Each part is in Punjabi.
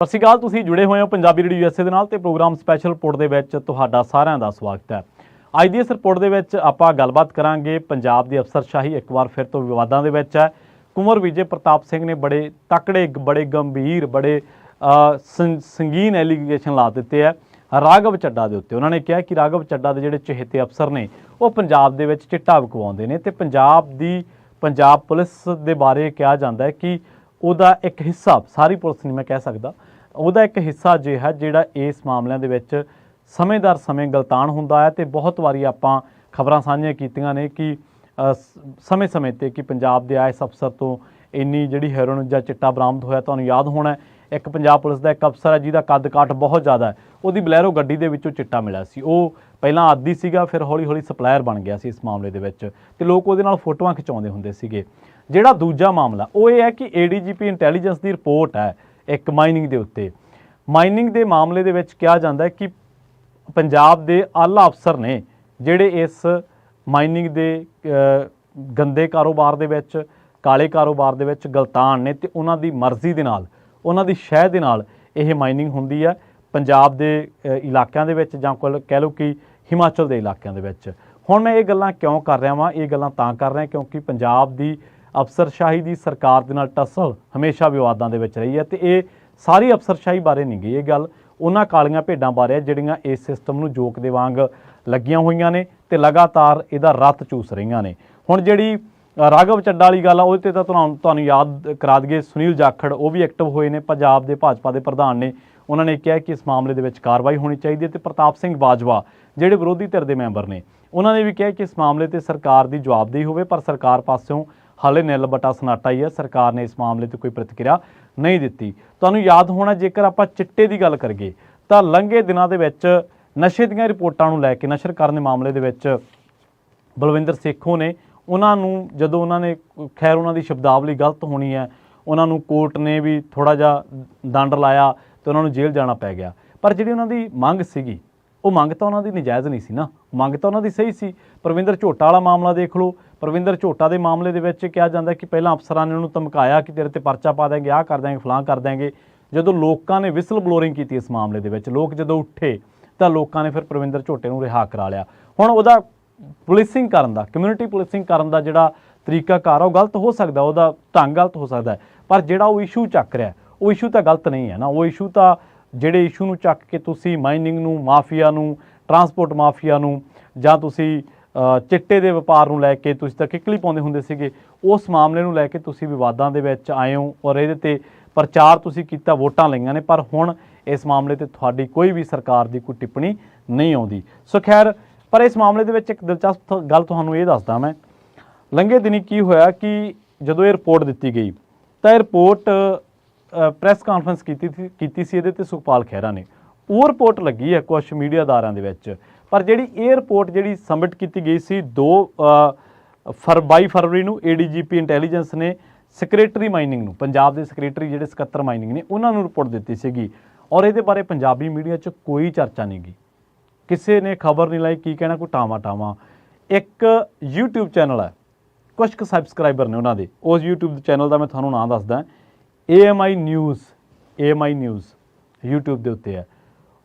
ਸਤਿ ਸ਼੍ਰੀ ਅਕਾਲ, ਤੁਸੀਂ ਜੁੜੇ ਹੋਏ ਹੋ ਪੰਜਾਬੀ ਰੇਡੀਓ ਯੂਐਸਏ ਦੇ ਨਾਲ ਤੇ ਪ੍ਰੋਗਰਾਮ ਸਪੈਸ਼ਲ ਰਿਪੋਰਟ ਦੇ ਵਿੱਚ ਤੁਹਾਡਾ ਸਾਰਿਆਂ ਦਾ ਸਵਾਗਤ ਹੈ। ਅੱਜ ਦੀ ਇਸ ਰਿਪੋਰਟ ਦੇ ਵਿੱਚ ਆਪਾਂ ਗੱਲਬਾਤ ਕਰਾਂਗੇ ਪੰਜਾਬ ਦੀ ਅਫਸਰਸ਼ਾਹੀ ਇੱਕ ਵਾਰ ਫਿਰ ਤੋਂ ਵਿਵਾਦਾਂ ਦੇ ਵਿੱਚ ਹੈ। ਕੁੰਵਰ ਵਿਜੇ ਪ੍ਰਤਾਪ ਸਿੰਘ ਨੇ ਬੜੇ ਤਕੜੇ, ਬੜੇ ਗੰਭੀਰ, ਬੜੇ ਸੰਗੀਨ ਐਲੀਗੇਸ਼ਨ ਲਾ ਦਿੱਤੇ ਹੈ। ਰਾਘਵ ਚੱਡਾ ਦੇ ਉੱਤੇ ਉਹਨਾਂ ਨੇ ਕਿਹਾ ਕਿ ਰਾਘਵ ਚੱਡਾ ਦੇ ਜਿਹੜੇ ਚਹੇਤੇ ਅਫਸਰ ਨੇ, ਉਹ ਪੰਜਾਬ ਦੇ ਵਿੱਚ ਚਿੱਟਾ ਵਿਕਵਾਉਂਦੇ ਨੇ ਤੇ ਪੰਜਾਬ ਦੀ, ਪੰਜਾਬ ਪੁਲਿਸ ਦੇ ਬਾਰੇ ਕਿਹਾ ਜਾਂਦਾ ਹੈ ਕਿ ਉਹਦਾ ਇੱਕ ਹਿੱਸਾ, ਸਾਰੀ ਪੁਲਿਸ ਨਹੀਂ ਮੈਂ ਕਹਿ ਸਕਦਾ ਉਹਦਾ ਇੱਕ ਹਿੱਸਾ ਜੇ ਹੈ ਜਿਹੜਾ ਇਸ ਮਾਮਲਿਆਂ ਦੇ ਵਿੱਚ ਸਮੇਂਦਰ ਸਮੇਂ ਗਲਤਾਨ ਹੁੰਦਾ ਹੈ ਤੇ ਬਹੁਤ ਵਾਰੀ ਆਪਾਂ ਖਬਰਾਂ ਸਾਂਝੀਆਂ ਕੀਤੀਆਂ ਨੇ ਕਿ ਸਮੇਂ-ਸਮੇਂ ਤੇ ਕਿ ਪੰਜਾਬ ਦੇ ਆਈਐਸ ਅਫਸਰ ਤੋਂ ਇੰਨੀ ਜਿਹੜੀ ਹੈਰੋਇਨ ਜਾਂ ਚਿੱਟਾ ਬਰਾਮਦ ਹੋਇਆ ਤੁਹਾਨੂੰ ਯਾਦ ਹੋਣਾ ਇੱਕ ਪੰਜਾਬ ਪੁਲਿਸ ਦਾ ਇੱਕ ਅਫਸਰ ਹੈ ਜਿਹਦਾ ਕੱਦ ਕਾਠ ਬਹੁਤ ਜ਼ਿਆਦਾ ਹੈ। ਉਹਦੀ ਬਲੈਰੋ ਗੱਡੀ ਦੇ ਵਿੱਚੋਂ ਚਿੱਟਾ ਮਿਲਿਆ ਸੀ। ਉਹ ਪਹਿਲਾਂ ਆਦੀ ਸੀਗਾ, ਫਿਰ ਹੌਲੀ-ਹੌਲੀ ਸਪਲਾਇਰ ਬਣ ਗਿਆ ਸੀ ਇਸ ਮਾਮਲੇ ਦੇ ਵਿੱਚ ਤੇ ਲੋਕ ਉਹਦੇ ਨਾਲ ਫੋਟੋਆਂ ਖਿਚਾਉਂਦੇ ਹੁੰਦੇ ਸੀਗੇ। ਜਿਹੜਾ ਦੂਜਾ ਮਾਮਲਾ, ਉਹ ਇਹ ਹੈ ਕਿ ਏਡੀਜੀਪੀ ਇੰਟੈਲੀਜੈਂਸ ਦੀ ਰਿਪੋਰਟ ਹੈ। ਇੱਕ ਮਾਈਨਿੰਗ ਦੇ ਉੱਤੇ। ਮਾਈਨਿੰਗ ਦੇ ਮਾਮਲੇ ਦੇ ਵਿੱਚ ਕਿਹਾ ਜਾਂਦਾ ਹੈ ਕਿ ਪੰਜਾਬ ਦੇ ਆਲਾ ਅਫਸਰ ਨੇ ਜਿਹੜੇ ਇਸ ਮਾਈਨਿੰਗ ਦੇ ਗੰਦੇ ਕਾਰੋਬਾਰ ਦੇ ਵਿੱਚ, ਕਾਲੇ ਕਾਰੋਬਾਰ ਦੇ ਵਿੱਚ ਗਲਤਾਨ ਨੇ ਤੇ ਉਹਨਾਂ ਦੀ ਮਰਜ਼ੀ ਦੇ ਨਾਲ, ਉਹਨਾਂ ਦੀ ਸ਼ਹਿ ਦੇ ਨਾਲ ਇਹ ਮਾਈਨਿੰਗ ਹੁੰਦੀ ਹੈ ਪੰਜਾਬ ਦੇ ਇਲਾਕਿਆਂ ਦੇ ਵਿੱਚ ਜਾਂ ਕੋਲ ਕਹਿ ਲਓ ਕਿ ਹਿਮਾਚਲ ਦੇ ਇਲਾਕਿਆਂ ਦੇ ਵਿੱਚ। ਹੁਣ ਮੈਂ ਇਹ ਗੱਲਾਂ ਕਿਉਂ ਕਰ ਰਿਹਾ ਵਾਂ? ਇਹ ਗੱਲਾਂ ਤਾਂ ਕਰ ਰਿਹਾ ਕਿਉਂਕਿ ਪੰਜਾਬ ਦੀ ਅਫਸਰਸ਼ਾਹੀ ਦੀ ਸਰਕਾਰ ਦੇ ਨਾਲ ਟਸਲ ਹਮੇਸ਼ਾ ਵਿਵਾਦਾਂ ਦੇ ਵਿੱਚ ਰਹੀ ਹੈ ਤੇ ਇਹ ਸਾਰੀ ਅਫਸਰਸ਼ਾਹੀ ਬਾਰੇ ਨਹੀਂ ਗਈ ਇਹ ਗੱਲ। ਉਹਨਾਂ ਕਾਲੀਆਂ ਭੇਡਾਂ ਬਾਰੇ ਹੈ ਜਿਹੜੀਆਂ ਇਸ ਸਿਸਟਮ ਨੂੰ ਜੋਕ ਦੇ ਵਾਂਗ ਲੱਗੀਆਂ ਹੋਈਆਂ ਨੇ ਤੇ ਲਗਾਤਾਰ ਇਹਦਾ ਰੱਤ ਚੂਸ ਰਹੀਆਂ ਨੇ। ਹੁਣ ਜਿਹੜੀ ਰਾਘਵ ਚੱਡਾ ਵਾਲੀ ਗੱਲ ਆ, ਉਹਦੇ ਤੇ ਤਾਂ ਤੁਹਾਨੂੰ ਤੁਹਾਨੂੰ ਯਾਦ ਕਰਾ ਦਈਏ, ਸੁਨੀਲ ਜਾਖੜ, ਉਹ ਵੀ ਐਕਟਿਵ ਹੋਏ ਨੇ, ਪੰਜਾਬ ਦੇ ਭਾਜਪਾ ਦੇ ਪ੍ਰਧਾਨ ਨੇ। ਉਹਨਾਂ ਨੇ ਕਿਹਾ ਕਿ ਇਸ ਮਾਮਲੇ ਦੇ ਵਿੱਚ ਕਾਰਵਾਈ ਹੋਣੀ ਚਾਹੀਦੀ ਹੈ ਤੇ ਪ੍ਰਤਾਪ ਸਿੰਘ ਬਾਜਵਾ ਜਿਹੜੇ ਵਿਰੋਧੀ ਧਿਰ ਦੇ ਮੈਂਬਰ ਨੇ, ਉਹਨਾਂ ਨੇ ਵੀ ਕਿਹਾ ਕਿ ਇਸ ਮਾਮਲੇ ਤੇ ਸਰਕਾਰ ਦੀ ਜਵਾਬਦੇਹੀ ਹੋਵੇ, ਪਰ ਸਰਕਾਰ ਪਾਸਿਓਂ ਹਾਲੇ ਨਿਲ ਬਟਾ ਸਨਾਟਾ ਹੀ ਹੈ, ਸਰਕਾਰ ਨੇ ਇਸ ਮਾਮਲੇ ਤੇ ਕੋਈ ਪ੍ਰਤੀਕਿਰਿਆ ਨਹੀਂ ਦਿੱਤੀ। ਤੁਹਾਨੂੰ ਯਾਦ ਹੋਣਾ, ਜੇਕਰ ਆਪਾਂ ਚਿੱਟੇ ਦੀ ਗੱਲ ਕਰੀਏ, ਤਾਂ ਲੰਘੇ ਦਿਨਾਂ ਦੇ ਵਿੱਚ ਨਸ਼ੇ ਦੀਆਂ ਰਿਪੋਰਟਾਂ ਨੂੰ ਲੈ ਕੇ, ਨਸ਼ਰ ਕਰਨ ਦੇ ਮਾਮਲੇ ਦੇ ਵਿੱਚ ਬਲਵਿੰਦਰ ਸੇਖੋਂ ਨੇ ਉਹਨਾਂ ਨੂੰ, ਜਦੋਂ ਉਹਨਾਂ ਨੇ, ਖੈਰ ਉਹਨਾਂ ਦੀ ਸ਼ਬਦਾਵਲੀ ਗਲਤ ਹੋਣੀ ਹੈ, ਉਹਨਾਂ ਨੂੰ ਕੋਰਟ ਨੇ ਵੀ ਥੋੜਾ ਜਿਹਾ ਦੰਡ ਲਾਇਆ ਤੇ ਉਹਨਾਂ ਨੂੰ ਜੇਲ੍ਹ ਜਾਣਾ ਪੈ ਗਿਆ। ਪਰ ਜਿਹੜੀ ਉਹਨਾਂ ਦੀ ਮੰਗ ਸੀਗੀ, ਉਹ ਮੰਗ ਤਾਂ ਉਹਨਾਂ ਦੀ ਨਜਾਇਜ਼ ਨਹੀਂ ਸੀ ਨਾ, ਮੰਗ ਤਾਂ ਉਹਨਾਂ ਦੀ ਸਹੀ ਸੀ। ਪ੍ਰਵਿੰਦਰ ਝੋਟਾ ਵਾਲਾ ਮਾਮਲਾ ਦੇਖ ਲਓ ਪ੍ਰਵਿੰਦਰ, ਝੋਟਾ ਦੇ ਮਾਮਲੇ ਦੇ ਵਿੱਚ ਕਿਹਾ ਜਾਂਦਾ ਕਿ ਪਹਿਲਾਂ ਅਫਸਰਾਂ ਨੇ ਉਹਨੂੰ ਧਮਕਾਇਆ ਕਿ ਤੇਰੇ ਤੇ ਪਰਚਾ ਪਾ ਦਾਂਗੇ ਆਹ ਕਰ ਦਾਂਗੇ ਫਲਾਂ ਕਰ ਦਾਂਗੇ ਜਦੋਂ ਲੋਕਾਂ ਨੇ ਵਿਸਲ ਬਲੋਰਿੰਗ ਕੀਤੀ ਇਸ ਮਾਮਲੇ ਦੇ ਵਿੱਚ, ਲੋਕ ਜਦੋਂ ਉੱਠੇ ਤਾਂ ਲੋਕਾਂ ਨੇ ਫਿਰ ਪ੍ਰਵਿੰਦਰ, ਝੋਟੇ ਨੂੰ ਰਿਹਾ ਕਰਾ ਲਿਆ। ਹੁਣ ਉਹਦਾ ਪੁਲਿਸਿੰਗ ਕਰਨ ਦਾ ਕਮਿਊਨਿਟੀ ਪੁਲਿਸਿੰਗ ਕਰਨ ਦਾ ਜਿਹੜਾ ਤਰੀਕਾਕਾਰ ਉਹ ਗਲਤ ਹੋ ਸਕਦਾ, ਉਹਦਾ ਢੰਗ ਗਲਤ ਹੋ ਸਕਦਾ ਪਰ ਜਿਹੜਾ ਉਹ ਇਸ਼ੂ ਚੱਕ ਰਿਹਾ, ਉਹ ਇਸ਼ੂ ਤਾਂ ਗਲਤ ਨਹੀਂ ਹੈ ਨਾ। ਉਹ ਇਸ਼ੂ ਤਾਂ ਜਿਹੜੇ ਇਸ਼ੂ ਨੂੰ ਚੱਕ ਕੇ ਤੁਸੀਂ ਮਾਈਨਿੰਗ ਨੂੰ, ਮਾਫੀਆ ਨੂੰ ਟਰਾਂਸਪੋਰਟ ਮਾਫੀਆ ਨੂੰ ਜਾਂ ਤੁਸੀਂ ਚਿੱਟੇ ਦੇ ਵਪਾਰ ਨੂੰ ਲੈ ਕੇ ਤੁਸੀਂ ਤਾਂ ਕਿੱਕਲੀ ਪਾਉਂਦੇ ਹੁੰਦੇ ਸੀਗੇ, ਉਸ ਮਾਮਲੇ ਨੂੰ ਲੈ ਕੇ ਤੁਸੀਂ ਵਿਵਾਦਾਂ ਦੇ ਵਿੱਚ ਆਏ ਹੋ ਔਰ ਇਹਦੇ ਤੇ ਪ੍ਰਚਾਰ ਤੁਸੀਂ ਕੀਤਾ, ਵੋਟਾਂ ਲਈਆਂ ਨੇ, ਪਰ ਹੁਣ ਇਸ ਮਾਮਲੇ ਤੇ ਤੁਹਾਡੀ ਕੋਈ ਵੀ ਸਰਕਾਰ ਦੀ ਕੋਈ ਟਿੱਪਣੀ ਨਹੀਂ ਆਉਂਦੀ। ਸੋ ਖੈਰ, ਪਰ ਇਸ ਮਾਮਲੇ ਦੇ ਵਿੱਚ ਇੱਕ ਦਿਲਚਸਪ ਗੱਲ ਤੁਹਾਨੂੰ ਇਹ ਦੱਸਦਾ ਮੈਂ, ਲੰਘੇ ਦਿਨੀ ਕੀ ਹੋਇਆ ਕਿ ਜਦੋਂ ਇਹ ਰਿਪੋਰਟ ਦਿੱਤੀ ਗਈ, ਤਾਂ ਇਹ ਰਿਪੋਰਟ ਪ੍ਰੈਸ ਕਾਨਫਰੰਸ ਕੀਤੀ ਸੀ ਕੀਤੀ ਸੀ ਇਹਦੇ ਤੇ ਸੁਖਪਾਲ ਖਹਿਰਾ ਨੇ। ਉਹ ਰਿਪੋਰਟ ਲੱਗੀ ਹੈ ਕੁਝ ਮੀਡੀਆ ਅਦਾਰਿਆਂ ਦੇ ਵਿੱਚ। ਪਰ ਜਿਹੜੀ ਇਹ ਰਿਪੋਰਟ ਜਿਹੜੀ ਸਬਮਿਟ ਕੀਤੀ ਗਈ ਸੀ 2 ਫਰ 22 ਫਰਵਰੀ ਨੂੰ ਏਡੀਜੀਪੀ ਇੰਟੈਲੀਜੈਂਸ ਨੇ ਸੈਕਟਰੀ ਮਾਈਨਿੰਗ ਨੂੰ, ਪੰਜਾਬ ਦੇ ਸੈਕਟਰੀ ਜਿਹੜੇ ਸਕੱਤਰ ਮਾਈਨਿੰਗ ਨੇ, ਉਹਨਾਂ ਨੂੰ ਰਿਪੋਰਟ ਦਿੱਤੀ ਸੀਗੀ। ਔਰ ਇਹਦੇ ਬਾਰੇ ਪੰਜਾਬੀ ਮੀਡੀਆ 'ਚ ਕੋਈ ਚਰਚਾ ਨਹੀਂ ਗੀ ਕਿਸੇ ਨੇ ਖਬਰ ਨਹੀਂ ਲਾਈ, ਕੀ ਕਹਿਣਾ, ਕੋਈ ਟਾਵਾ ਟਾਵਾ। ਇੱਕ YouTube ਚੈਨਲ ਹੈ ਕੁਝ ਕੁ ਸਬਸਕ੍ਰਾਈਬਰ ਨੇ ਉਹਨਾਂ ਦੇ। ਉਸ YouTube ਚੈਨਲ ਦਾ ਮੈਂ ਤੁਹਾਨੂੰ ਨਾਮ ਦੱਸਦਾ AMI news AMI news YouTube ਦੇ ਉੱਤੇ ਹੈ।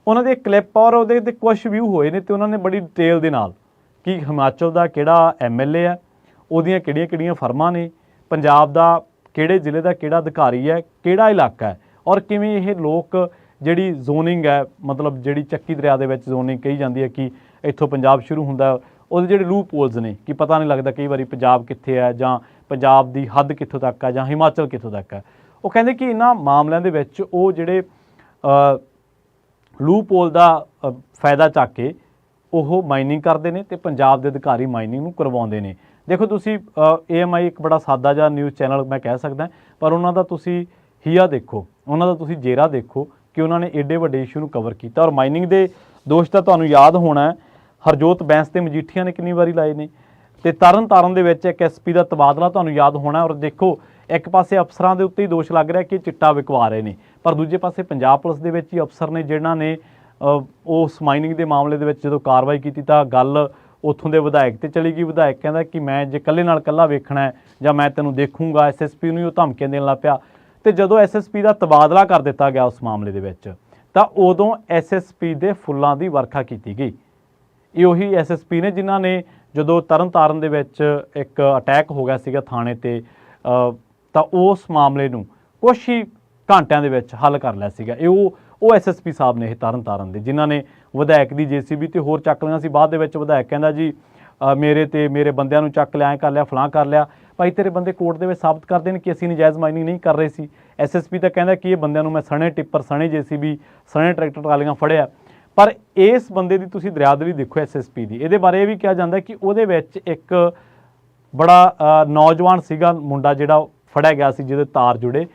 ਉਹਨਾਂ ਦੇ ਕਲਿੱਪ ਔਰ ਉਹਦੇ ਤੇ ਕੁਝ ਵਿਊ ਹੋਏ ਨੇ ਤੇ ਉਹਨਾਂ ਨੇ ਬੜੀ ਡਿਟੇਲ ਦੇ ਨਾਲ ਕਿ ਹਿਮਾਚਲ ਦਾ ਕਿਹੜਾ ਐਮਐਲਏ ਹੈ, ਉਹਦੀਆਂ ਕਿਹੜੀਆਂ ਕਿਹੜੀਆਂ ਫਰਮਾਂ ਨੇ, ਪੰਜਾਬ ਦਾ ਕਿਹੜੇ ਜ਼ਿਲ੍ਹੇ ਦਾ ਕਿਹੜਾ ਅਧਿਕਾਰੀ ਹੈ, ਕਿਹੜਾ ਇਲਾਕਾ ਹੈ ਔਰ ਕਿਵੇਂ ਇਹ ਲੋਕ ਜਿਹੜੀ ਜ਼ੋਨਿੰਗ ਹੈ, ਮਤਲਬ ਜਿਹੜੀ ਚੱਕੀ ਦਰਿਆ ਦੇ ਵਿੱਚ ਜ਼ੋਨਿੰਗ ਕਹੀ ਜਾਂਦੀ ਹੈ ਕਿ ਇੱਥੋਂ ਪੰਜਾਬ ਸ਼ੁਰੂ ਹੁੰਦਾ ਉਹਦੇ ਜਿਹੜੇ ਲੂਪ ਹੋਲਸ ਨੇ, ਕਿ ਪਤਾ ਨਹੀਂ ਲੱਗਦਾ ਕਈ ਵਾਰੀ ਪੰਜਾਬ ਕਿੱਥੇ ਹੈ ਜਾਂ ਪੰਜਾਬ ਦੀ ਹੱਦ ਕਿੱਥੋਂ ਤੱਕ ਹੈ ਜਾਂ ਹਿਮਾਚਲ ਕਿੱਥੋਂ ਤੱਕ ਹੈ। ਉਹ ਕਹਿੰਦੇ ਕਿ ਇਹਨਾਂ ਮਾਮਲਿਆਂ ਦੇ ਵਿੱਚ ਉਹ ਜਿਹੜੇ ਅ, ਲੂਪ ਦਾ ਫਾਇਦਾ ਚੱਕ ਕੇ ਉਹ ਮਾਈਨਿੰਗ ਕਰਦੇ ਨੇ ਤੇ ਪੰਜਾਬ ਦੇ ਅਧਿਕਾਰੀ ਮਾਈਨਿੰਗ ਨੂੰ ਕਰਵਾਉਂਦੇ ਨੇ। ਦੇਖੋ ਤੁਸੀਂ AMI ਇੱਕ ਬੜਾ ਸਾਦਾ ਜਿਹਾ ਨਿਊਜ਼ ਚੈਨਲ ਮੈਂ ਕਹਿ ਸਕਦਾ ਪਰ ਉਹਨਾਂ ਦਾ ਤੁਸੀਂ ਹੀਆ ਦੇਖੋ ਉਹਨਾਂ ਦਾ ਤੁਸੀਂ ਜੇਰਾ ਦੇਖੋ ਕਿ ਉਹਨਾਂ ਨੇ ਏਡੇ ਵੱਡੇ ਇਸ਼ੂ ਨੂੰ ਕਵਰ ਕੀਤਾ। ਔਰ ਮਾਈਨਿੰਗ ਦੇ ਦੋਸ਼ ਤਾਂ ਤੁਹਾਨੂੰ ਯਾਦ ਹੋਣਾ ਹਰਜੋਤ ਬੈਂਸ ਤੇ ਮਜੀਠੀਆ ਨੇ ਕਿੰਨੀ ਵਾਰੀ ਲਾਏ ਨੇ। ਤੇ ਤਰਨ ਤਾਰਨ ਦੇ ਵਿੱਚ ਇੱਕ ਐਸਪੀ ਦਾ ਤਬਾਦਲਾ ਤੁਹਾਨੂੰ ਯਾਦ ਹੋਣਾ ਔਰ ਦੇਖੋ ਇੱਕ ਪਾਸੇ ਅਫਸਰਾਂ ਦੇ ਉੱਤੇ ਹੀ ਦੋਸ਼ ਲੱਗ ਰਿਹਾ ਕਿ ਚਿੱਟਾ ਵਿਕਵਾ ਰਹੇ ਨੇ। ਪਰ ਦੂਜੇ ਪਾਸੇ ਪੰਜਾਬ ਪੁਲਿਸ ਦੇ ਵਿੱਚ ਹੀ ਅਫਸਰ ਨੇ ਜਿਨ੍ਹਾਂ ਨੇ ਉਸ ਮਾਈਨਿੰਗ ਦੇ ਮਾਮਲੇ ਦੇ ਵਿੱਚ ਜਦੋਂ ਕਾਰਵਾਈ ਕੀਤੀ ਤਾਂ ਗੱਲ ਉੱਥੋਂ ਦੇ ਵਿਧਾਇਕ ਤੇ ਚਲੀ ਗਈ। ਵਿਧਾਇਕ ਕਹਿੰਦਾ ਕਿ ਮੈਂ ਜੇ ਇਕੱਲੇ ਨਾਲ ਇਕੱਲਾ ਵੇਖਣਾ ਹੈ ਜਾਂ ਮੈਂ ਤੈਨੂੰ ਦੇਖੂੰਗਾ ਐਸਐਸਪੀ ਨੂੰ ਹੀ ਉਹ ਧਮਕੀਆਂ ਦੇਣ ਲੱਗ ਪਿਆ। ਤੇ ਜਦੋਂ ਐਸਐਸਪੀ ਦਾ ਤਬਾਦਲਾ ਕਰ ਦਿੱਤਾ ਗਿਆ ਉਸ ਮਾਮਲੇ ਦੇ ਵਿੱਚ, ਤਾਂ ਉਦੋਂ ਐਸਐਸਪੀ ਦੇ ਫੁੱਲਾਂ ਦੀ ਵਰਖਾ ਕੀਤੀ ਗਈ। ਇਹ ਉਹੀ ਐਸਐਸਪੀ ਨੇ ਜਿਨ੍ਹਾਂ ਨੇ ਜਦੋਂ ਤਰਨਤਾਰਨ ਦੇ ਵਿੱਚ ਇੱਕ ਅਟੈਕ ਹੋ ਗਿਆ ਸੀਗਾ ਥਾਣੇ ਤੇ ਤਾਂ ਉਸ ਮਾਮਲੇ ਨੂੰ ਕੁਛ ਹੀ ਘੰਟਿਆਂ ਦੇ ਵਿੱਚ ਹੱਲ ਕਰ ਲਿਆ ਸੀਗਾ। ਇਹ ਉਹ ਉਹ ਐਸਐਸਪੀ ਸਾਹਿਬ ਨੇ ਇਹ ਤਰਨਤਾਰਨ ਦੇ, ਜਿਨ੍ਹਾਂ ਨੇ ਵਿਧਾਇਕ ਦੀ ਜੀਸੀਬੀ ਤੇ ਹੋਰ ਚੱਕ ਲਈਆਂ ਸੀ। ਬਾਅਦ ਦੇ ਵਿੱਚ ਵਿਧਾਇਕ ਕਹਿੰਦਾ ਜੀ ਮੇਰੇ ਤੇ ਮੇਰੇ ਬੰਦਿਆਂ ਨੂੰ ਚੱਕ ਲਿਆ, ਐਂ ਕਰ ਲਿਆ ਫਲਾਂ ਕਰ ਲਿਆ। ਭਾਈ ਤੇਰੇ ਬੰਦੇ ਕੋਰਟ ਦੇ ਵਿੱਚ ਸਾਬਤ ਕਰਦੇ ਨੇ ਕਿ ਅਸੀਂ ਨਜਾਇਜ਼ ਮਾਈਨਿੰਗ ਨਹੀਂ ਕਰ ਰਹੇ ਸੀ। ਐਸਐਸਪੀ ਤਾਂ ਕਹਿੰਦਾ ਕਿ ਇਹ ਬੰਦਿਆਂ ਨੂੰ ਮੈਂ ਸਣੇ ਟਿੱਪਰ, ਸਣੇ ਜੀਸੀਬੀ ਸਣੇ ਟਰੈਕਟਰ ਟਰਾਲੀਆਂ ਫੜਿਆ। ਪਰ ਇਸ ਬੰਦੇ ਦੀ ਤੁਸੀਂ ਦਰਿਆਦਰੀ ਦੇਖੋ ਐਸਐਸਪੀ ਦੀ। ਇਹਦੇ ਬਾਰੇ ਇਹ ਵੀ ਕਿਹਾ ਜਾਂਦਾ ਕਿ ਉਹਦੇ ਵਿੱਚ ਇੱਕ ਬੜਾ ਨੌਜਵਾਨ ਸੀਗਾ, ਮੁੰਡਾ ਜਿਹੜਾ ਫੜਿਆ ਗਿਆ ਸੀ, ਜਿਹਦੇ ਤਾਰ ਜੁੜੇ।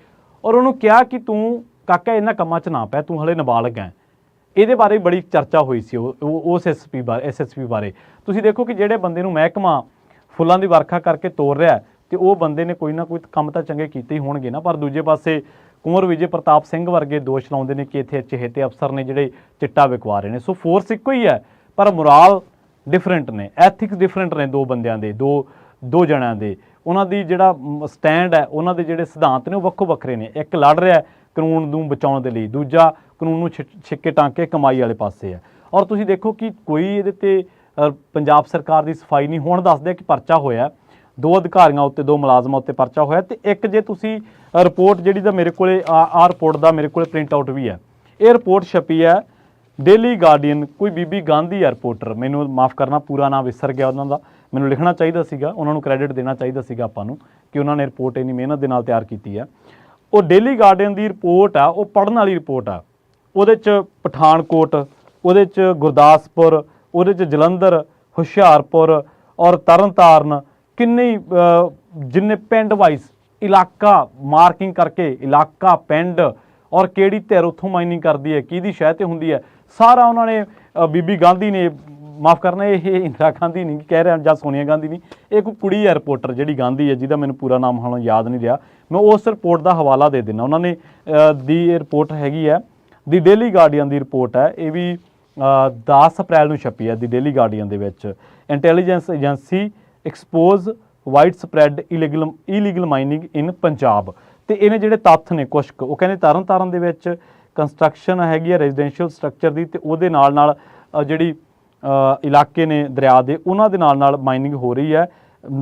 ਔਰ ਉਹਨੂੰ ਕਿਹਾ ਕਿ ਤੂੰ ਕਾਕਾ ਇਹਨਾਂ ਕੰਮਾਂ 'ਚ ਨਾ ਪੈ ਤੂੰ ਹਲੇ ਨਾਬਾਲਗ ਹੈ। ਇਹਦੇ ਬਾਰੇ ਬੜੀ ਚਰਚਾ ਹੋਈ ਸੀ ਉਹ ਉਹ- ਉਸ ਐਸਪੀ ਬਾਰੇ ਐਸਐਸਪੀ ਬਾਰੇ। ਤੁਸੀਂ ਦੇਖੋ ਕਿ ਜਿਹੜੇ ਬੰਦੇ ਨੂੰ ਮਹਿਕਮਾ ਫੁੱਲਾਂ ਦੀ ਵਰਖਾ ਕਰਕੇ ਤੋੜ ਰਿਹਾ ਹੈ, ਤੇ ਉਹ ਬੰਦੇ ਨੇ ਕੋਈ ਨਾ ਕੋਈ ਕੰਮ ਤਾਂ ਚੰਗੇ ਕੀਤੇ ਹੀ ਹੋਣਗੇ ਨਾ ਪਰ ਦੂਜੇ ਪਾਸੇ ਕੁੰਵਰ ਵਿਜੇ ਪ੍ਰਤਾਪ ਸਿੰਘ ਵਰਗੇ ਦੋਸ਼ ਲਾਉਂਦੇ ਨੇ ਕਿ ਇੱਥੇ ਚਹੇਤੇ ਅਫਸਰ ਨੇ ਜਿਹੜੇ ਚਿੱਟਾ ਵਿਕਵਾ ਰਹੇ ਨੇ। ਸੋ ਫੋਰਸ ਇੱਕੋ ਹੀ ਹੈ ਪਰ ਮੋਰਾਲ ਡਿਫਰੈਂਟ ਨੇ ਐਥਿਕਸ ਡਿਫਰੈਂਟ ਨੇ ਦੋ ਬੰਦਿਆਂ ਦੇ ਦੋ ਦੋ ਜਣਿਆਂ ਦੇ। ਉਹਨਾਂ ਦੀ ਜਿਹੜਾ ਸਟੈਂਡ ਹੈ, ਉਹਨਾਂ ਦੇ ਜਿਹੜੇ ਸਿਧਾਂਤ ਨੇ ਉਹ ਵੱਖੋ ਵੱਖਰੇ ਨੇ। ਇੱਕ ਲੜ ਰਿਹਾ ਕਾਨੂੰਨ ਨੂੰ ਬਚਾਉਣ ਦੇ ਲਈ, ਦੂਜਾ ਕਾਨੂੰਨ ਨੂੰ ਛਿ- ਛਿੱਕੇ ਟਾਂਕੇ ਕਮਾਈ ਵਾਲੇ ਪਾਸੇ ਹੈ। ਔਰ ਤੁਸੀਂ ਦੇਖੋ ਕਿ ਕੋਈ ਇਹਦੇ ਤੇ ਪੰਜਾਬ ਸਰਕਾਰ ਦੀ ਸਫ਼ਾਈ ਨਹੀਂ, ਹੋਣ ਦੱਸਦੇ ਕਿ ਪਰਚਾ ਹੋਇਆ ਦੋ ਅਧਿਕਾਰੀਆਂ ਉੱਤੇ, ਦੋ ਮੁਲਾਜ਼ਮਾਂ ਉੱਤੇ ਪਰਚਾ ਹੋਇਆ ਤੇ ਇੱਕ ਜੇ ਤੁਸੀਂ ਰਿਪੋਰਟ ਜਿਹੜੀ ਦਾ ਮੇਰੇ ਕੋਲੇ, ਆ ਰਿਪੋਰਟ ਦਾ ਮੇਰੇ ਕੋਲੇ ਪ੍ਰਿੰਟ ਆਊਟ ਵੀ ਹੈ। ਇਹ ਰਿਪੋਰਟ ਛਪੀ ਹੈ ਡੇਲੀ ਗਾਰਡੀਅਨ ਕੋਈ ਬੀਬੀ ਗਾਂਧੀ ਹੈ ਰਿਪੋਰਟਰ। ਮੈਨੂੰ ਮਾਫ ਕਰਨਾ, ਪੂਰਾ ਨਾਮ ਵਿਸਰ ਗਿਆ ਉਹਨਾਂ ਦਾ। ਮੈਨੂੰ ਲਿਖਣਾ ਚਾਹੀਦਾ ਸੀਗਾ, ਉਹਨਾਂ ਨੂੰ ਕ੍ਰੈਡਿਟ ਦੇਣਾ ਚਾਹੀਦਾ ਸੀਗਾ ਆਪਾਂ ਨੂੰ ਕਿ ਉਹਨਾਂ ਨੇ ਰਿਪੋਰਟ ਇੰਨੀ ਮਿਹਨਤ ਦੇ ਨਾਲ ਤਿਆਰ ਕੀਤੀ ਹੈ ਉਹ ਡੇਲੀ ਗਾਰਡੀਅਨ ਦੀ ਰਿਪੋਰਟ ਆ, ਉਹ ਪੜਨ ਵਾਲੀ ਰਿਪੋਰਟ ਆ। ਉਹਦੇ ਚ ਪਠਾਨਕੋਟ, ਉਹਦੇ ਚ ਗੁਰਦਾਸਪੁਰ, ਉਹਦੇ ਚ ਜਲੰਧਰ, ਹੁਸ਼ਿਆਰਪੁਰ ਔਰ ਤਰਨਤਾਰਨ ਕਿੰਨੇ ਜਿੰਨੇ ਪਿੰਡ ਵਾਈਜ਼ ਇਲਾਕਾ ਮਾਰਕਿੰਗ ਕਰਕੇ, ਇਲਾਕਾ ਪਿੰਡ ਔਰ ਕਿਹੜੀ ਧਿਰ ਉੱਥੋਂ ਮਾਈਨਿੰਗ ਕਰਦੀ ਹੈ, ਕਿਹਦੀ ਸ਼ਹਿ ਤੇ ਹੁੰਦੀ ਹੈ, ਸਾਰਾ ਉਹਨਾਂ ਨੇ ਬੀਬੀ ਗਾਂਧੀ ਨੇ ਮਾਫ ਕਰਨਾ ਇਹ ਇੰਦਰਾ ਗਾਂਧੀ ਨਹੀਂ ਕਹਿ ਰਿਹਾ ਜਾਂ ਸੋਨੀਆ ਗਾਂਧੀ ਨਹੀਂ। ਇਹ ਕੋਈ ਕੁੜੀ ਹੈ ਰਿਪੋਰਟਰ ਜਿਹੜੀ ਗਾਂਧੀ ਹੈ ਜਿਹਦਾ ਮੈਨੂੰ ਪੂਰਾ ਨਾਮ ਹੁਣ ਯਾਦ ਨਹੀਂ ਰਿਹਾ। ਮੈਂ ਉਸ ਰਿਪੋਰਟ ਦਾ ਹਵਾਲਾ ਦੇ ਦਿੰਦਾ। ਉਹਨਾਂ ਨੇ ਦੀ ਇਹ ਰਿਪੋਰਟ ਹੈਗੀ ਹੈ ਦੀ ਡੇਲੀ ਗਾਰਡੀਅਨ ਦੀ ਰਿਪੋਰਟ ਹੈ। ਇਹ ਵੀ ਅ, 10 ਅਪ੍ਰੈਲ ਨੂੰ ਛਪੀ ਹੈ ਦੀ ਡੇਲੀ ਗਾਰਡੀਅਨ ਦੇ ਵਿੱਚ। Intelligence agency expose widespread illegal illegal mining in Punjab ਤੇ ਇਹਨੇ ਜਿਹੜੇ ਤੱਥ ਨੇ ਕੁਛ ਉਹ ਕਹਿੰਦੇ ਤਰਨ ਤਾਰਨ ਦੇ ਵਿੱਚ ਕੰਸਟਰਕਸ਼ਨ ਹੈਗੀ ਹੈ ਰੈਜ਼ੀਡੈਂਸ਼ੀਅਲ ਸਟਰਕਚਰ ਦੀ ਤੇ ਉਹਦੇ ਨਾਲ ਨਾਲ ਜਿਹੜੀ ਇਲਾਕੇ ਨੇ ਦਰਿਆ ਦੇ ਉਹਨਾਂ ਦੇ ਨਾਲ ਨਾਲ ਮਾਈਨਿੰਗ ਹੋ ਰਹੀ ਹੈ।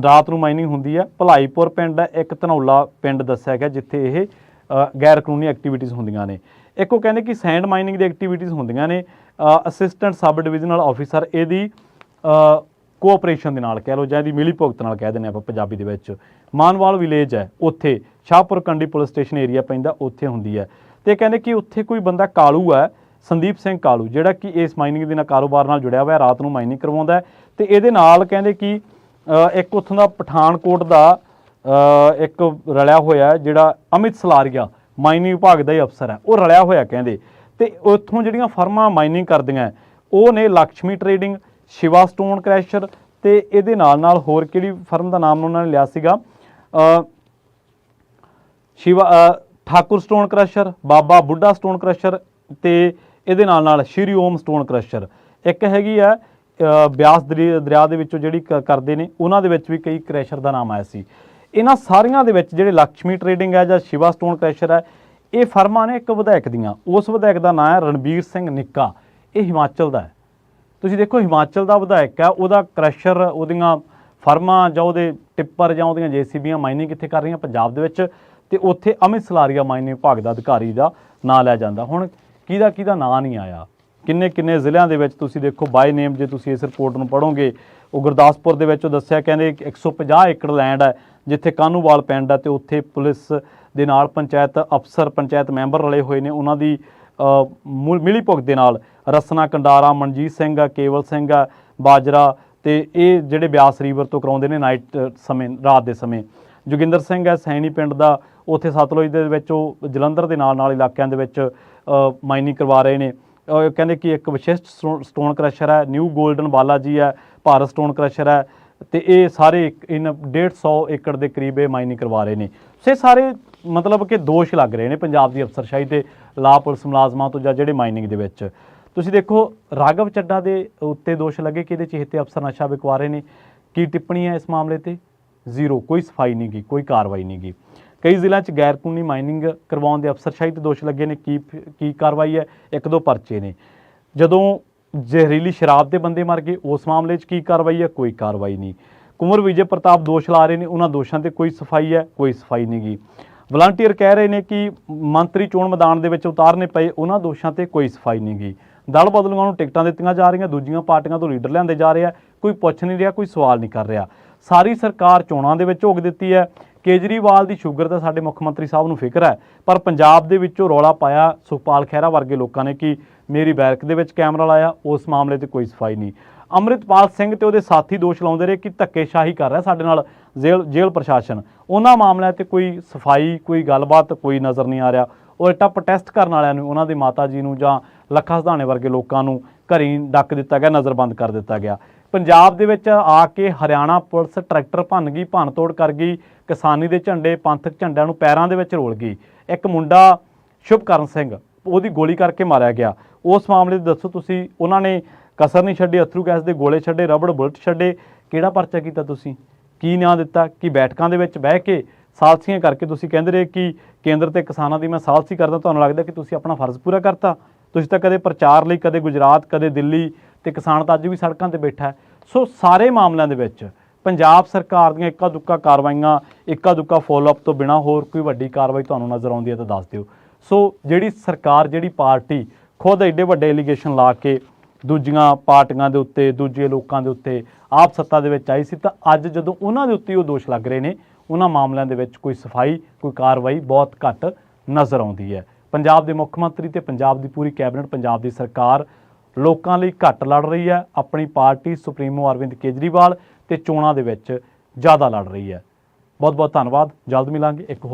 ਰਾਤ ਨੂੰ ਮਾਈਨਿੰਗ ਹੁੰਦੀ ਹੈ। ਭਲਾਈਪੁਰ ਪਿੰਡ ਹੈ ਇੱਕ ਧਨੌਲਾ ਪਿੰਡ ਦੱਸਿਆ ਗਿਆ ਜਿੱਥੇ ਇਹ ਗੈਰ ਕਾਨੂੰਨੀ ਐਕਟੀਵਿਟੀਜ਼ ਹੁੰਦੀਆਂ ਨੇ। ਇੱਕ ਉਹ ਕਹਿੰਦੇ ਕਿ ਸੈਂਡ ਮਾਈਨਿੰਗ ਦੀ ਐਕਟੀਵਿਟੀਜ਼ ਹੁੰਦੀਆਂ ਨੇ। ਅਸਿਸਟੈਂਟ ਸਬ ਡਿਵੀਜ਼ਨਲ ਆਫੀਸਰ ਇਹਦੀ ਅ, ਕੋਆਪਰੇਸ਼ਨ ਦੇ ਨਾਲ ਕਹਿ ਲਓ ਜਾਂ ਇਹਦੀ ਮਿਲੀ ਭੁਗਤ ਨਾਲ ਕਹਿ ਦਿੰਦੇ ਆਪਾਂ ਪੰਜਾਬੀ ਦੇ ਵਿੱਚ। ਮਾਨਵਾਲ ਵਿਲੇਜ ਹੈ ਉੱਥੇ Shahpur Kandi police station area ਪੈਂਦਾ ਉੱਥੇ ਹੁੰਦੀ ਹੈ। ਤੇ ਕਹਿੰਦੇ ਕਿ ਉੱਥੇ ਕੋਈ ਬੰਦਾ ਕਾਲੂ ਹੈ ਸੰਦੀਪ ਸਿੰਘ ਕਾਲੂ, ਜਿਹੜਾ ਕਿ ਇਸ ਮਾਈਨਿੰਗ ਦੇ ਨਾਲ ਕਾਰੋਬਾਰ ਨਾਲ ਜੁੜਿਆ ਹੋਇਆ, ਰਾਤ ਨੂੰ ਮਾਈਨਿੰਗ ਕਰਵਾਉਂਦਾ ਹੈ। ਤੇ ਇਹਦੇ ਨਾਲ ਕਹਿੰਦੇ ਕਿ ਇੱਕ ਉੱਥੋਂ ਦਾ ਪਠਾਨਕੋਟ ਦਾ ਇੱਕ ਰਲਿਆ ਹੋਇਆ ਜਿਹੜਾ ਅਮਿਤ ਸਲਾਰੀਆ ਮਾਈਨਿੰਗ ਵਿਭਾਗ ਦਾ ਹੀ ਅਫਸਰ ਹੈ। ਉਹ ਰਲਿਆ ਹੋਇਆ ਕਹਿੰਦੇ। ਤੇ ਉੱਥੋਂ ਜਿਹੜੀਆਂ ਫਰਮਾਂ ਮਾਈਨਿੰਗ ਕਰਦੀਆਂ ਉਹ ਨੇ Lakshmi trading Shiva stone crusher ਤੇ ਇਹਦੇ ਨਾਲ ਨਾਲ ਹੋਰ ਕਿਹੜੀ ਫਰਮ ਦਾ ਨਾਮ ਉਹਨਾਂ ਨੇ ਲਿਆ ਸੀਗਾ? Shiva Thakur stone crusher Baba Buddha stone crusher ਤੇ ਇਹਦੇ ਨਾਲ ਨਾਲ ਸ਼੍ਰੀ ਓਮ ਸਟੋਨ ਕ੍ਰਸ਼ਰ। ਇੱਕ ਹੈਗੀ ਆ ਬਿਆਸ ਦਰੀ- ਦਰਿਆ ਦੇ ਵਿੱਚੋਂ ਜਿਹੜੀ ਕ- ਕਰਦੇ ਨੇ, ਉਹਨਾਂ ਦੇ ਵਿੱਚ ਵੀ ਕਈ ਕ੍ਰੈਸ਼ਰ ਦਾ ਨਾਮ ਆਇਆ ਸੀ। ਇਹਨਾਂ ਸਾਰੀਆਂ ਦੇ ਵਿੱਚ ਜਿਹੜੇ ਲక్ష్ਮੀ ਟਰੇਡਿੰਗ ਹੈ ਜਾਂ ਸ਼ਿਵਾ ਸਟੋਨ ਕ੍ਰਸ਼ਰ ਹੈ, ਇਹ ਫਰਮਾਂ ਨੇ ਇੱਕ ਵਿਧਾਇਕ ਦੀਆਂ। ਉਸ ਵਿਧਾਇਕ ਦਾ ਨਾਮ ਹੈ ਰਣਬੀਰ ਸਿੰਘ ਨਿੱਕਾ। ਇਹ ਹਿਮਾਚਲ ਦਾ ਹੈ। ਤੁਸੀਂ ਦੇਖੋ, ਹਿਮਾਚਲ ਦਾ ਵਿਧਾਇਕ ਹੈ, ਉਹਦਾ ਕ੍ਰਸ਼ਰ, ਉਹਦੀਆਂ ਫਰਮਾਂ ਜਾਂ ਉਹਦੇ ਟਿੱਪਰ ਜਾਂ ਉਹਦੀਆਂ ਜੀਸੀਬੀਆਂ ਮਾਈਨਿੰਗ ਕਿੱਥੇ ਕਰ ਰਹੀਆਂ ਪੰਜਾਬ ਦੇ ਵਿੱਚ, ਤੇ ਉੱਥੇ ਅਮਿਤ ਸਲਾਰੀਆ ਮਾਈਨਿੰਗ ਵਿਭਾਗ ਦਾ ਅਧਿਕਾਰੀ ਦਾ ਨਾਂ ਲਿਆ ਜਾਂਦਾ। ਹੁਣ ਕਿਹਦਾ ਕਿਹਦਾ ਨਾਂ ਨਹੀਂ ਆਇਆ? ਕਿੰਨੇ ਕਿੰਨੇ ਜ਼ਿਲ੍ਹਿਆਂ ਦੇ ਵਿੱਚ ਤੁਸੀਂ ਦੇਖੋ ਬਾਈ ਨੇਮ ਜੇ ਤੁਸੀਂ ਇਸ ਰਿਪੋਰਟ ਨੂੰ ਪੜੋਗੇ ਉਹ ਗੁਰਦਾਸਪੁਰ ਦੇ ਵਿੱਚ ਉਹ ਦੱਸਿਆ ਕਹਿੰਦੇ ਕਿ 150 ਏਕੜ ਲੈਂਡ ਹੈ ਜਿੱਥੇ ਕਾਨੂੰਵਾਲ ਪਿੰਡ ਹੈ ਤੇ ਉੱਥੇ ਪੁਲਿਸ ਦੇ ਨਾਲ ਪੰਚਾਇਤ ਅਫਸਰ ਪੰਚਾਇਤ ਮੈਂਬਰ ਰਲੇ ਹੋਏ ਨੇ। ਉਹਨਾਂ ਦੀ ਅ, ਮਿਲੀ ਭੁਗਤ ਦੇ ਨਾਲ ਰਸਨਾ ਕੰਡਾਰਾ ਮਨਜੀਤ ਸਿੰਘ ਆ ਕੇਵਲ ਸਿੰਘ ਆ ਬਾਜਰਾ ਤੇ ਇਹ ਜਿਹੜੇ ਬਿਆਸ ਰੀਵਰ ਤੋਂ ਕਰਾਉਂਦੇ ਨੇ ਨਾਈਟ ਸਮੇਂ ਰਾਤ ਦੇ ਸਮੇਂ। ਜੋਗਿੰਦਰ ਸਿੰਘ ਹੈ ਸੈਣੀ ਪਿੰਡ ਦਾ ਉੱਥੇ ਸਤਲੁਜ ਦੇ ਵਿੱਚ ਉਹ ਜਲੰਧਰ ਦੇ ਨਾਲ ਨਾਲ ਇਲਾਕਿਆਂ ਦੇ ਵਿੱਚ ਮਾਈਨਿੰਗ ਕਰਵਾ ਰਹੇ ਨੇ। ਕਹਿੰਦੇ ਕਿ ਇੱਕ ਵਿਸ਼ਿਸ਼ਟ ਸਟੋ- ਸਟੋਨ ਕ੍ਰਸ਼ਰ ਹੈ ਨਿਊ 골ਡਨ ਬਾਲਾਜੀ ਹੈ, ਭਾਰਤ ਸਟੋਨ ਕ੍ਰਸ਼ਰ ਹੈ ਤੇ ਇਹ ਸਾਰੇ ਇੱਕ- ਇਨ 150 ਏਕੜ ਦੇ ਕਰੀਬ ਇਹ ਮਾਈਨਿੰਗ ਕਰਵਾ ਰਹੇ ਨੇ। ਸੋ ਇਹ ਸਾਰੇ ਮਤਲਬ ਕਿ ਦੋਸ਼ ਲੱਗ ਰਹੇ ਨੇ ਪੰਜਾਬ ਦੀ ਅਫਸਰਸ਼ਾਹੀ ਤੇ ਲਾ ਪੁਲਿਸ ਮੁਲਾਜ਼ਮਾਂ ਤੋਂ ਜਾਂ ਜਿਹੜੇ ਮਾਈਨਿੰਗ ਦੇ ਵਿੱਚ। ਤੁਸੀਂ ਦੇਖੋ, ਰਾਘਵ ਚੱਡਾ ਦੇ ਉੱਤੇ ਦੋਸ਼ ਲੱਗੇ ਕਿ ਇਹਦੇ ਚਿਹਤੇ ਅਫਸਰ ਨਸ਼ਾ ਵਿਕਵਾ ਰਹੇ ਨੇ। ਕੀ ਟਿੱਪਣੀ ਹੈ ਇਸ ਮਾਮਲੇ ਤੇ? ਜ਼ੀਰੋ, ਕੋਈ ਸਫ਼ਾਈ ਨਹੀਂ ਗੀ ਕੋਈ ਕਾਰਵਾਈ ਨਹੀਂ ਗੀ ਕਈ ਜ਼ਿਲ੍ਹਿਆਂ 'ਚ ਗੈਰ ਕਾਨੂੰਨੀ ਮਾਈਨਿੰਗ ਕਰਵਾਉਣ ਦੇ ਅਫਸਰਸ਼ਾਹੀ ਤੇ ਦੋਸ਼ ਲੱਗੇ ਨੇ, ਕੀ ਕੀ ਕਾਰਵਾਈ ਹੈ, ਇੱਕ ਦੋ ਪਰਚੇ ਨੇ। ਜਦੋਂ ਜ਼ਹਿਰੀਲੀ ਸ਼ਰਾਬ ਦੇ ਬੰਦੇ ਮਰ ਗਏ, ਉਸ ਮਾਮਲੇ 'ਚ ਕੀ ਕਾਰਵਾਈ ਹੈ? ਕੋਈ ਕਾਰਵਾਈ ਨਹੀਂ। ਕੁੰਵਰ ਵਿਜੇ ਪ੍ਰਤਾਪ ਦੋਸ਼ ਲਾ ਰਹੇ ਨੇ, ਉਹਨਾਂ ਦੋਸ਼ਾਂ ਤੇ ਕੋਈ ਸਫ਼ਾਈ ਹੈ, ਕੋਈ ਸਫ਼ਾਈ ਨਹੀਂ ਗੀ। ਵਲੰਟੀਅਰ ਕਹਿ ਰਹੇ ਨੇ ਕਿ ਮੰਤਰੀ ਚੋਣ ਮੈਦਾਨ ਦੇ ਵਿੱਚ ਉਤਾਰਨੇ ਪਏ, ਉਹਨਾਂ ਦੋਸ਼ਾਂ ਤੇ ਕੋਈ ਸਫ਼ਾਈ ਨਹੀਂ ਗਈ ਦਲ ਬਦਲੂਆਂ ਨੂੰ ਟਿਕਟਾਂ ਦਿੱਤੀਆਂ ਜਾ ਰਹੀਆਂ, ਦੂਜੀਆਂ ਪਾਰਟੀਆਂ ਤੋਂ ਲੀਡਰ ਲਿਆਂਦੇ ਜਾ ਰਹੇ ਆ, ਕੋਈ ਪੁੱਛ ਨਹੀਂ ਰਿਹਾ, ਕੋਈ ਸਵਾਲ ਨਹੀਂ ਕਰ ਰਿਹਾ। ਸਾਰੀ ਸਰਕਾਰ ਚੋਣਾਂ ਦੇ ਵਿੱਚ ਝੋਕ ਦਿੱਤੀ ਹੈ ਕੇਜਰੀਵਾਲ ਦੀ ਸ਼ੂਗਰ ਤਾਂ ਸਾਡੇ ਮੁੱਖ ਮੰਤਰੀ ਸਾਹਿਬ ਨੂੰ ਫਿਕਰ ਹੈ, ਪਰ ਪੰਜਾਬ ਦੇ ਵਿੱਚੋਂ ਰੌਲਾ ਪਾਇਆ ਸੁਖਪਾਲ ਖਹਿਰਾ ਵਰਗੇ ਲੋਕਾਂ ਨੇ ਕਿ ਮੇਰੀ ਬੈਰਕ ਦੇ ਵਿੱਚ ਕੈਮਰਾ ਲਾਇਆ, ਉਸ ਮਾਮਲੇ ਤੇ ਕੋਈ ਸਫ਼ਾਈ ਨਹੀਂ। ਅੰਮ੍ਰਿਤਪਾਲ ਸਿੰਘ ਤੇ ਉਹਦੇ ਸਾਥੀ ਦੋਸ਼ ਲਾਉਂਦੇ ਰਹੇ ਕਿ ਧੱਕੇਸ਼ਾਹੀ ਕਰ ਰਿਹਾ ਸਾਡੇ ਨਾਲ ਜੇਲ੍ਹ ਜੇਲ੍ਹ ਪ੍ਰਸ਼ਾਸਨ। ਉਹਨਾਂ ਮਾਮਲਿਆਂ ਤੇ ਕੋਈ ਸਫ਼ਾਈ, ਕੋਈ ਗੱਲਬਾਤ, ਕੋਈ ਨਜ਼ਰ ਨਹੀਂ ਆ ਰਿਹਾ। ਉਹ ਉਲਟਾ ਪ੍ਰੋਟੈਸਟ ਕਰਨ ਵਾਲਿਆਂ ਨੂੰ, ਉਹਨਾਂ ਦੇ ਮਾਤਾ ਜੀ ਨੂੰ ਜਾਂ ਲੱਖਾ ਸਧਾਣੇ ਵਰਗੇ ਲੋਕਾਂ ਨੂੰ ਘਰੀ ਡੱਕ ਦਿੱਤਾ ਗਿਆ, ਨਜ਼ਰਬੰਦ ਕਰ ਦਿੱਤਾ ਗਿਆ। ਪੰਜਾਬ ਦੇ ਵਿੱਚ ਆ ਕੇ ਹਰਿਆਣਾ ਪੁਲਿਸ ਟਰੈਕਟਰ ਭੰਨ ਗਈ, ਭੰਨ ਤੋੜ ਕਰ ਗਈ, ਕਿਸਾਨੀ ਦੇ ਝੰਡੇ, ਪੰਥਕ ਝੰਡਿਆਂ ਨੂੰ ਪੈਰਾਂ ਦੇ ਵਿੱਚ ਰੋਲ ਗਈ। ਇੱਕ ਮੁੰਡਾ ਸ਼ੁਭਕਰਨ ਸਿੰਘ, ਉਹਦੀ ਗੋਲੀ ਕਰਕੇ ਮਾਰਿਆ ਗਿਆ। ਉਸ ਮਾਮਲੇ 'ਚ ਦੱਸੋ ਤੁਸੀਂ, ਉਹਨਾਂ ਨੇ ਕਸਰ ਨਹੀਂ ਛੱਡੀ, ਅਥਰੂ ਗੈਸ ਦੇ ਗੋਲੇ ਛੱਡੇ, ਰਬੜ ਬੁਲਟ ਛੱਡੇ, ਕਿਹੜਾ ਪਰਚਾ ਕੀਤਾ ਤੁਸੀਂ? ਕੀ ਨਾਂ ਦਿੱਤਾ? ਕਿ ਬੈਠਕਾਂ ਦੇ ਵਿੱਚ ਬਹਿ ਕੇ ਸਾਲਸੀਆਂ ਕਰਕੇ ਤੁਸੀਂ ਕਹਿੰਦੇ ਰਹੇ ਕਿ ਕੇਂਦਰ ਤੇ ਕਿਸਾਨਾਂ ਦੀ ਮੈਂ ਸਾਲਸੀ ਕਰਦਾ, ਤੁਹਾਨੂੰ ਲੱਗਦਾ ਕਿ ਤੁਸੀਂ ਆਪਣਾ ਫਰਜ਼ ਪੂਰਾ ਕਰਤਾ? ਤੁਸੀਂ ਤਾਂ ਕਦੇ ਪ੍ਰਚਾਰ ਲਈ, ਕਦੇ ਗੁਜਰਾਤ, ਕਦੇ ਦਿੱਲੀ ਤੇ ਕਿਸਾਨ ਤਾਂ ਅੱਜ ਵੀ ਸੜਕਾਂ ਤੇ ਬੈਠਾ ਹੈ। ਸੋ ਸਾਰੇ ਮਾਮਲਿਆਂ ਦੇ ਵਿੱਚ ਪੰਜਾਬ ਸਰਕਾਰ ਦੀਆਂ ਇੱਕਾ ਦੁੱਕਾ ਕਾਰਵਾਈਆਂ, ਇੱਕਾ ਦੁੱਕਾ ਫੋਲੋਅਪ ਤੋਂ ਬਿਨਾ ਹੋਰ ਕੋਈ ਵੱਡੀ ਕਾਰਵਾਈ ਤੁਹਾਨੂੰ ਨਜ਼ਰ ਆਉਂਦੀ ਹੈ ਤਾਂ ਦੱਸ ਦਿਓ। ਸੋ ਜਿਹੜੀ ਸਰਕਾਰ, ਜਿਹੜੀ ਪਾਰਟੀ ਖੁਦ ਐਡੇ ਵੱਡੇ ਐਲੀਗੇਸ਼ਨ ਲਾ ਕੇ ਦੂਜੀਆਂ ਪਾਰਟੀਆਂ ਦੇ ਉੱਤੇ, ਦੂਜੇ ਲੋਕਾਂ ਦੇ ਉੱਤੇ ਆਪ ਸੱਤਾ ਦੇ ਵਿੱਚ ਆਈ ਸੀ ਤਾਂ ਅੱਜ ਜਦੋਂ ਉਹਨਾਂ ਦੇ ਉੱਤੇ ਉਹ ਦੋਸ਼ ਲੱਗ ਰਹੇ ਨੇ, ਉਹਨਾਂ ਮਾਮਲਿਆਂ ਦੇ ਵਿੱਚ ਕੋਈ ਸਫ਼ਾਈ, ਕੋਈ ਕਾਰਵਾਈ ਬਹੁਤ ਘੱਟ ਨਜ਼ਰ ਆਉਂਦੀ ਹੈ। ਪੰਜਾਬ ਦੇ ਮੁੱਖ ਮੰਤਰੀ ਤੇ ਪੰਜਾਬ ਦੀ ਪੂਰੀ ਕੈਬਨਿਟ, ਪੰਜਾਬ ਦੀ ਸਰਕਾਰ ਲੋਕਾਂ ਲਈ ਘੱਟ ਲੜ ਰਹੀ ਹੈ। ਆਪਣੀ ਪਾਰਟੀ ਸੁਪਰੀਮੋ ਅਰਵਿੰਦ ਕੇਜਰੀਵਾਲ ਤੇ ਚੋਣਾਂ ਦੇ ਵਿੱਚ ਜ਼ਿਆਦਾ ਲੜ ਰਹੀ ਹੈ। ਬਹੁਤ ਬਹੁਤ ਧੰਨਵਾਦ। ਜਲਦ ਮਿਲਾਂਗੇ। ਇੱਕ ਹੋਰ